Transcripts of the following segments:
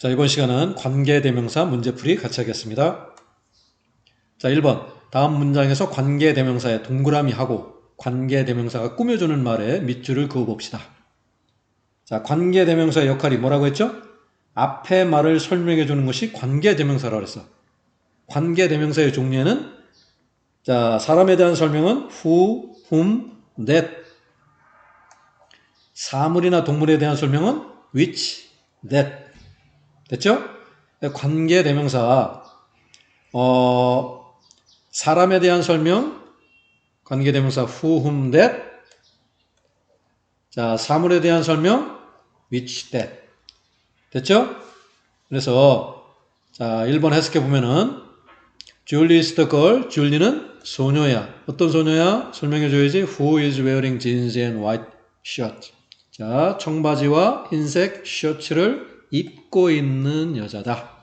자, 이번 시간은 관계대명사 문제풀이 같이 하겠습니다. 자, 1번. 다음 문장에서 관계대명사에 동그라미 하고 관계대명사가 꾸며주는 말에 밑줄을 그어봅시다. 자, 관계대명사의 역할이 뭐라고 했죠? 앞에 말을 설명해 주는 것이 관계대명사라고 그랬어. 관계대명사의 종류에는 자, 사람에 대한 설명은 who, whom, that. 사물이나 동물에 대한 설명은 which, that. 됐죠? 관계 대명사, 어, 사람에 대한 설명, 관계 대명사 who, whom, that. 자, 사물에 대한 설명, which, that. 됐죠? 그래서, 자, 1번 해석해 보면은, Julie is the girl. 줄리는 소녀야. 어떤 소녀야? 설명해 줘야지. Who is wearing jeans and white shirt? 자, 청바지와 흰색 셔츠를 입 고 있는 여자다.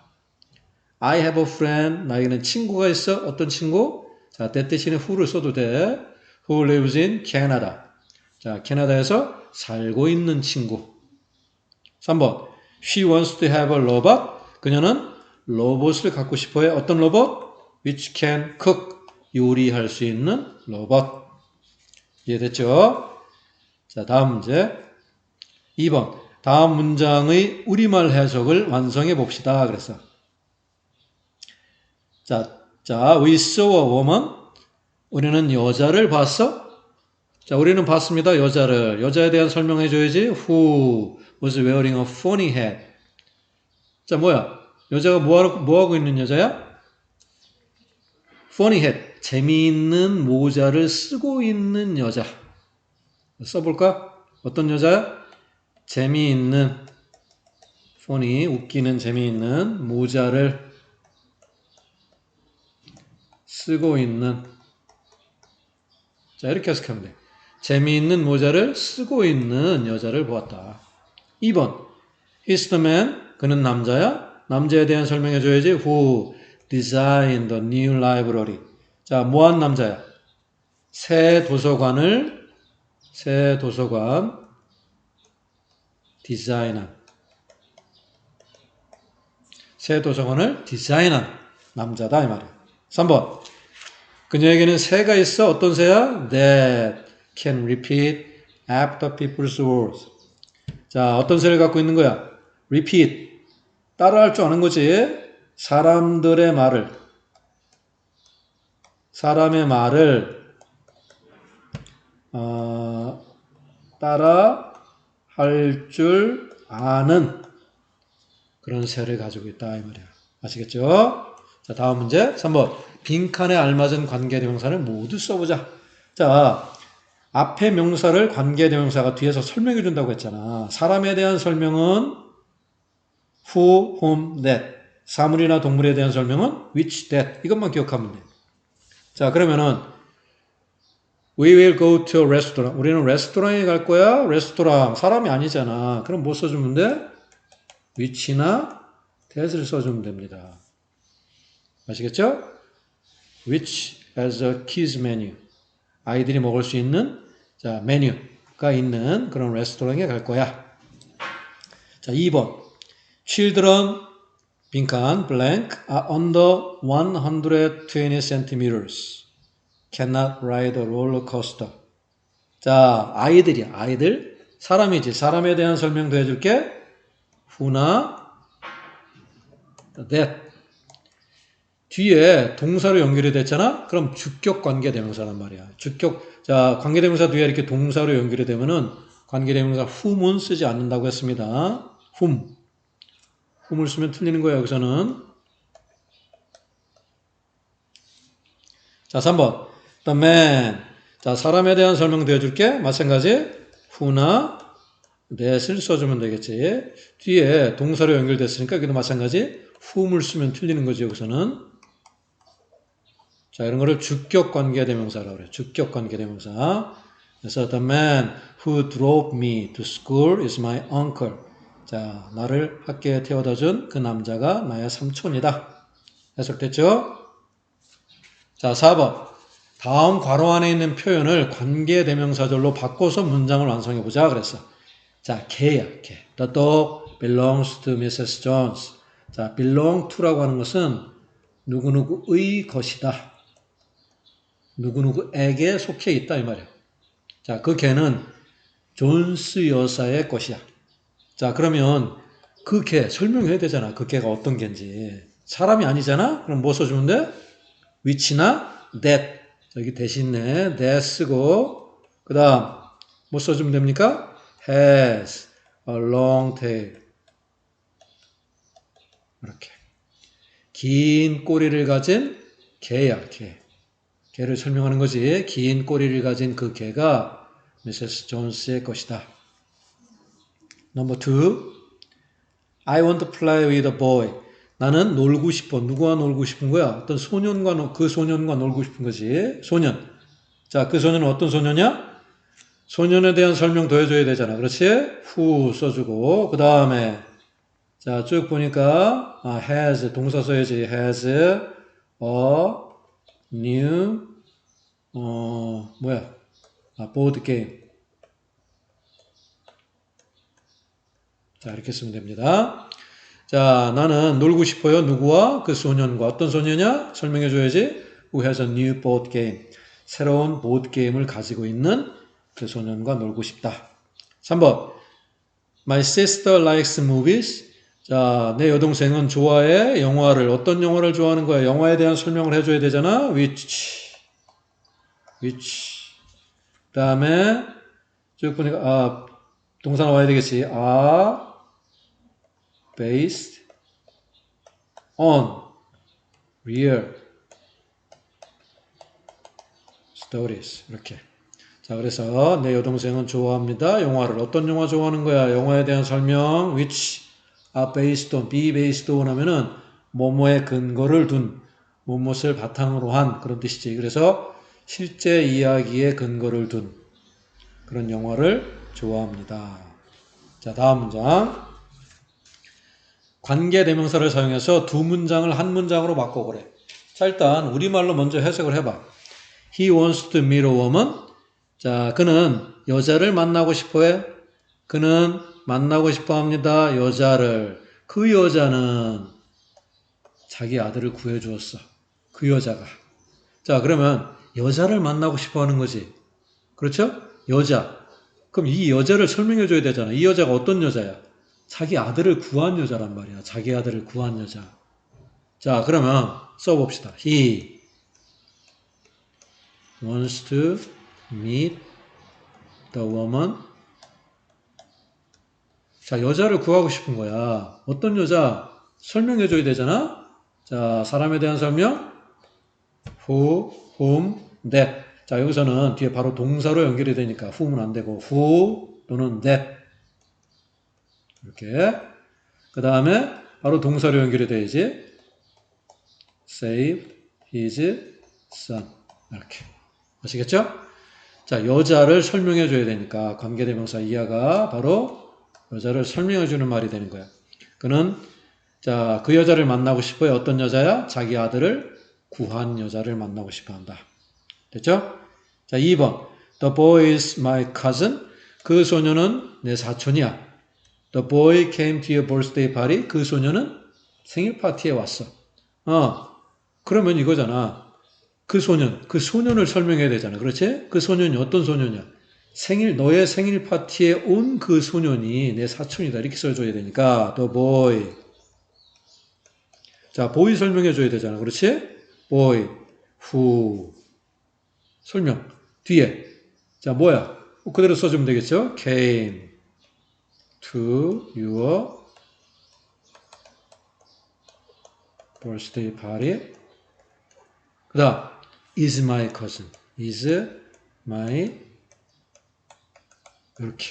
I have a friend. 나에게는 친구가 있어. 어떤 친구? 자, that 대신에 who를 써도 돼. Who lives in Canada. 자, 캐나다에서 살고 있는 친구. 3번. She wants to have a robot. 그녀는 로봇을 갖고 싶어 해. 어떤 로봇? Which can cook. 요리할 수 있는 로봇. 이해됐죠? 자, 다음 문제. 2번. 다음 문장의 우리말 해석을 완성해 봅시다. 그랬어. 자, 자, we saw a woman. 우리는 여자를 봤어? 자, 우리는 봤습니다. 여자를. 여자에 대한 설명해 줘야지. Who was wearing a funny hat. 자, 뭐야? 여자가 뭐하고, 뭐하고 있는 여자야? funny hat. 재미있는 모자를 쓰고 있는 여자. 써볼까? 어떤 여자야? 재미있는, funny, 웃기는 재미있는 모자를 쓰고 있는. 자, 이렇게 해석하면 돼. 재미있는 모자를 쓰고 있는 여자를 보았다. 2번. He's the man. 그는 남자야. 남자에 대한 설명해 줘야지. Who designed the new library. 자, 뭐한 남자야? 새 도서관을, 새 도서관, 디자인한. 새 도서관을 디자인한 남자다, 이 말이야. 3번. 그녀에게는 새가 있어. 어떤 새야? That can repeat after people's words. 자, 어떤 새를 갖고 있는 거야? Repeat. 따라할 줄 아는 거지. 사람들의 말을. 사람의 말을 어, 따라 할 줄 아는 그런 새를 가지고 있다 이 말이야. 아시겠죠? 자, 다음 문제 3번. 빈칸에 알맞은 관계대명사를 모두 써보자. 자, 앞에 명사를 관계대명사가 뒤에서 설명해 준다고 했잖아. 사람에 대한 설명은 who, whom, that. 사물이나 동물에 대한 설명은 which, that. 이것만 기억하면 돼. 자, 그러면은 We will go to a restaurant. 우리는 레스토랑에 갈 거야. 레스토랑. 사람이 아니잖아. 그럼 뭐 써주면 돼? which나 that을 써주면 됩니다. 아시겠죠? which as a kids menu. 아이들이 먹을 수 있는 자, 메뉴가 있는 그런 레스토랑에 갈 거야. 자, 2번. Children 빈칸 blank are under 120 centimeters. Cannot ride a roller coaster. 자, 아이들이야. 아이들. 사람이지. 사람에 대한 설명도 해줄게. who나 that. 뒤에 동사로 연결이 됐잖아? 그럼 주격 관계대명사란 말이야. 주격, 자, 관계대명사 뒤에 이렇게 동사로 연결이 되면은 관계대명사 whom은 쓰지 않는다고 했습니다. whom. whom을 쓰면 틀리는 거야, 여기서는. 자, 3번. The man. 자, 사람에 대한 설명도 해줄게. 마찬가지. who나 that을 써주면 되겠지. 뒤에 동사로 연결됐으니까 여기도 마찬가지. whom을 쓰면 틀리는 거지, 여기서는. 자, 이런 거를 주격 관계 대명사라고 그래. 주격 관계 대명사. 그래서 the man who drove me to school is my uncle. 자, 나를 학교에 태워다 준 그 남자가 나의 삼촌이다. 해석됐죠? 자, 4번. 다음 괄호 안에 있는 표현을 관계 대명사절로 바꿔서 문장을 완성해 보자 그랬어. 자, 개야, 개. The dog belongs to Mrs. Jones. 자, belong to라고 하는 것은 누구누구의 것이다. 누구누구에게 속해 있다 이 말이야. 자, 그 개는 존스 여사의 것이야. 자, 그러면 그 개 설명해야 되잖아. 그 개가 어떤 개인지. 사람이 아니잖아? 그럼 뭐 써주면 돼? which나 that. 여기 대신에 that 쓰고, 그 다음, 뭐 써주면 됩니까? has a long tail. 이렇게. 긴 꼬리를 가진 개야, 개. 개를 설명하는 거지. 긴 꼬리를 가진 그 개가 미세스 존스의 것이다. 넘버 2. I want to play with a boy. 나는 놀고 싶어. 누구와 놀고 싶은 거야? 어떤 소년과, 놀- 그 소년과 놀고 싶은 거지. 소년. 자, 그 소년은 어떤 소년이야? 소년에 대한 설명 더 해줘야 되잖아. 그렇지? 후 써주고. 그 다음에, 자, 쭉 보니까, 아, has, 동사 써야지. has a new, 어, 뭐야. 아, board game. 자, 이렇게 쓰면 됩니다. 자, 나는 놀고 싶어요. 누구와? 그 소년과. 어떤 소년이야? 설명해 줘야지. Who has a new board game. 새로운 보드 게임을 가지고 있는 그 소년과 놀고 싶다. 3번. My sister likes movies. 자, 내 여동생은 좋아해. 영화를. 어떤 영화를 좋아하는 거야? 영화에 대한 설명을 해줘야 되잖아. Which. Which. 그 다음에 쭉 보니까, 아, 동사 나와야 되겠지. are based on real stories. 이렇게. 자, 그래서 내 여동생은 좋아합니다. 영화를. 어떤 영화 좋아하는 거야? 영화에 대한 설명. which are based on, be based on 하면은 뭐뭐의 근거를 둔, 무엇을 바탕으로 한 그런 뜻이지. 그래서 실제 이야기에 근거를 둔 그런 영화를 좋아합니다. 자, 다음 문장. 관계 대명사를 사용해서 두 문장을 한 문장으로 바꿔보래. 자, 일단 우리말로 먼저 해석을 해봐. He wants to meet a woman. 자, 그는 여자를 만나고 싶어 해. 그는 만나고 싶어 합니다. 여자를. 그 여자는 자기 아들을 구해 주었어. 그 여자가. 자, 그러면 여자를 만나고 싶어 하는 거지. 그렇죠? 여자. 그럼 이 여자를 설명해 줘야 되잖아. 이 여자가 어떤 여자야? 자기 아들을 구한 여자란 말이야. 자기 아들을 구한 여자. 자, 그러면 써봅시다. He wants to meet the woman. 자, 여자를 구하고 싶은 거야. 어떤 여자? 설명해 줘야 되잖아? 자, 사람에 대한 설명. who, whom, that. 자, 여기서는 뒤에 바로 동사로 연결이 되니까 whom은 안 되고 who 또는 that. 이렇게. 그 다음에 바로 동사로 연결이 돼야지. save his son. 이렇게. 아시겠죠? 자, 여자를 설명해 줘야 되니까 관계대명사 이하가 바로 여자를 설명해 주는 말이 되는 거야. 그는 자, 그 여자를 만나고 싶어요. 어떤 여자야? 자기 아들을 구한 여자를 만나고 싶어 한다. 됐죠? 자, 2번. The boy is my cousin. 그 소녀는 내 사촌이야. The boy came to your birthday party. 그 소녀는 생일 파티에 왔어. 어, 그러면 이거잖아. 그 소년, 그 소년을 설명해야 되잖아. 그렇지? 그 소년이 어떤 소년이야? 생일, 너의 생일 파티에 온 그 소년이 내 사촌이다. 이렇게 써줘야 되니까, the boy. 자, boy 설명해줘야 되잖아. 그렇지? boy, who. 설명. 뒤에. 자, 뭐야? 그대로 써주면 되겠죠? came to your birthday party. 그 다음, is my cousin. is my 이렇게.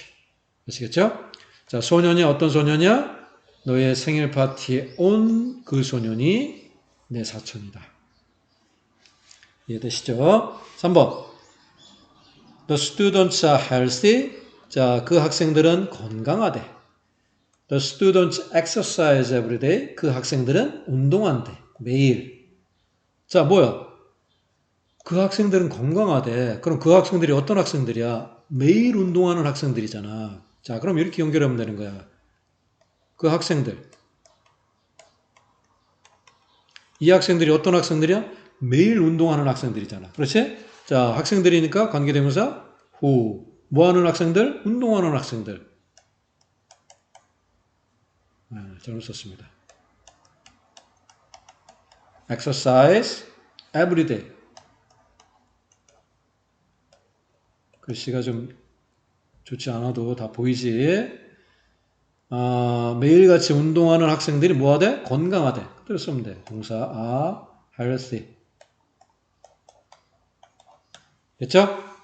아시겠죠? 자, 소년이 어떤 소년이야? 너의 생일 파티에 온 그 소년이 내 사촌이다. 이해되시죠? 3번. The students are healthy. 자, 그 학생들은 건강하대. The students exercise every day. 그 학생들은 운동한대. 매일. 자, 뭐야? 그 학생들은 건강하대. 그럼 그 학생들이 어떤 학생들이야? 매일 운동하는 학생들이잖아. 자, 그럼 이렇게 연결하면 되는 거야. 그 학생들. 이 학생들이 어떤 학생들이야? 매일 운동하는 학생들이잖아. 그렇지? 자, 학생들이니까 관계대명사 who. 뭐 하는 학생들? 운동하는 학생들. 아, 잘못 썼습니다. exercise every day. 글씨가 좀 좋지 않아도 다 보이지? 아, 매일같이 운동하는 학생들이 뭐하대? 건강하대. 그대로 쓰면 돼. 동사 are healthy. 됐죠?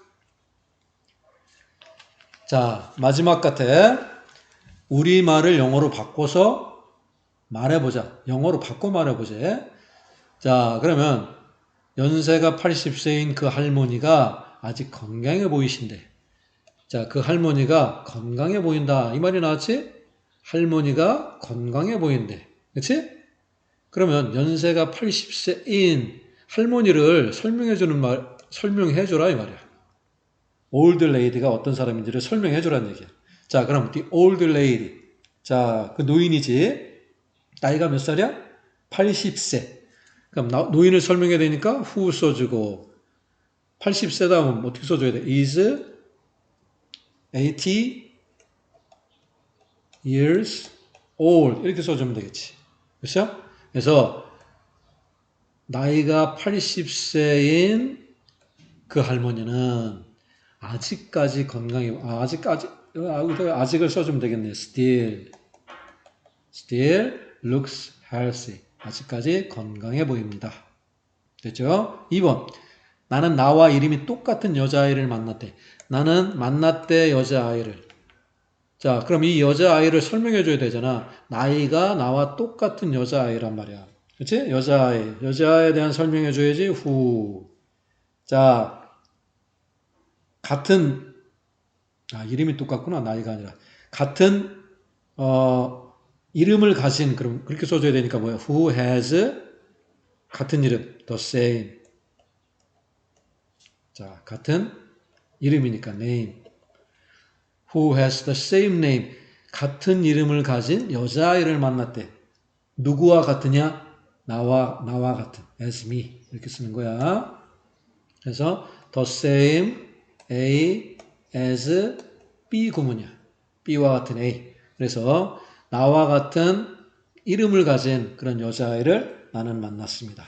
자, 마지막 같아. 우리말을 영어로 바꿔서 말해보자. 영어로 바꿔 말해보자. 자, 그러면 연세가 80세인 그 할머니가 아직 건강해 보이신데. 자, 그 할머니가 건강해 보인다. 이 말이 나왔지? 할머니가 건강해 보인대. 그치? 그러면 연세가 80세인 할머니를 설명해 주는 말, 설명해주라 이 말이야. Old lady가 어떤 사람인지를 설명해 주라는 얘기야. 자, 그럼 the old lady. 자, 그 노인이지. 나이가 몇 살이야? 80세. 그럼 나- 노인을 설명해야 되니까 who 써주고 80세다 하면 어떻게 써줘야 돼? is 80 years old 이렇게 써주면 되겠지. 그렇죠? 그래서 나이가 80세인 그 할머니는 아직까지 건강해. 아, 아직까지 아, 아직을 써주면 되겠네. Still, still looks healthy. 아직까지 건강해 보입니다. 됐죠? 2번. 나는 나와 이름이 똑같은 여자아이를 만났대. 나는 만났대 여자아이를. 자, 그럼 이 여자아이를 설명해 줘야 되잖아. 나이가 나와 똑같은 여자아이란 말이야. 그치? 여자아이. 여자아이에 대한 설명해 줘야지. 후. 자, 같은, 아, 이름이 똑같구나. 나이가 아니라. 같은, 어, 이름을 가진, 그럼 그렇게 써줘야 되니까 뭐야? Who has 같은 이름, the same. 자, 같은 이름이니까 name. Who has the same name. 같은 이름을 가진 여자아이를 만났대. 누구와 같으냐? 나와, 나와 같은. as me. 이렇게 쓰는 거야. 그래서 the same A as B 구문이야. B와 같은 A. 그래서 나와 같은 이름을 가진 그런 여자아이를 나는 만났습니다.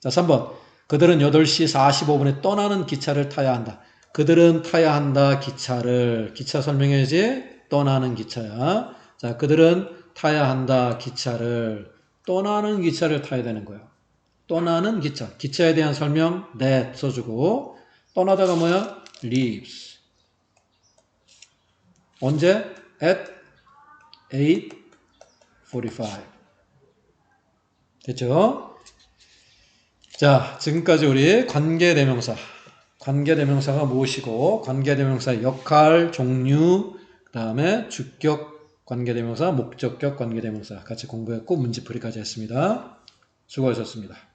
자, 3번. 그들은 8시 45분에 떠나는 기차를 타야 한다. 그들은 타야 한다 기차를 기차 설명해야지 떠나는 기차야. 자, 그들은 타야 한다 기차를 떠나는 기차를 타야 되는 거야. 떠나는 기차. 기차에 대한 설명 that 써주고 떠나다가 뭐야? Leaves. 언제? at 8:45. 됐죠? 자, 지금까지 우리 관계대명사. 관계대명사가 무엇이고, 관계대명사의 역할, 종류, 그 다음에 주격 관계대명사, 목적격 관계대명사 같이 공부했고, 문제풀이까지 했습니다. 수고하셨습니다.